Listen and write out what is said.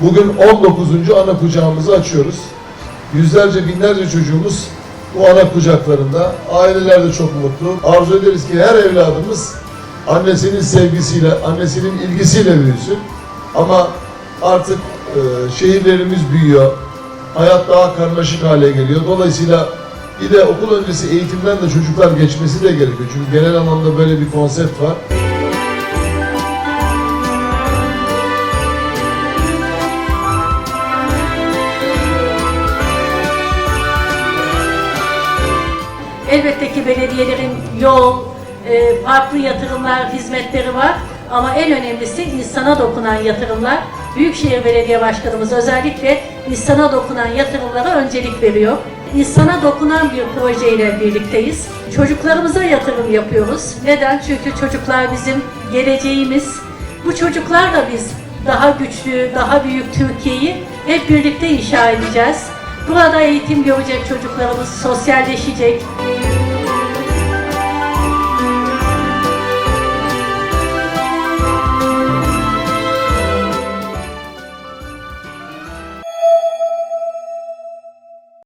Bugün 19. ana kucağımızı açıyoruz. Yüzlerce binlerce çocuğumuz bu ana kucaklarında. Aileler de çok mutlu. Arzu ederiz ki her evladımız annesinin sevgisiyle, annesinin ilgisiyle büyüsün. Ama artık e, şehirlerimiz büyüyor. Hayat daha karmaşık hale geliyor. Dolayısıyla bir de okul öncesi eğitimden de çocuklar geçmesi de gerekiyor. Çünkü genel anlamda böyle bir konsept var. Elbette ki belediyelerin yol, e, farklı yatırımlar, hizmetleri var. Ama en önemlisi insana dokunan yatırımlar. Büyükşehir Belediye Başkanımız özellikle insana dokunan yatırımlara öncelik veriyor. İnsana dokunan bir projeyle birlikteyiz. Çocuklarımıza yatırım yapıyoruz. Neden? Çünkü çocuklar bizim geleceğimiz. Bu çocuklarla biz daha güçlü, daha büyük Türkiye'yi hep birlikte inşa edeceğiz. Burada eğitim görecek çocuklarımız, sosyalleşecek,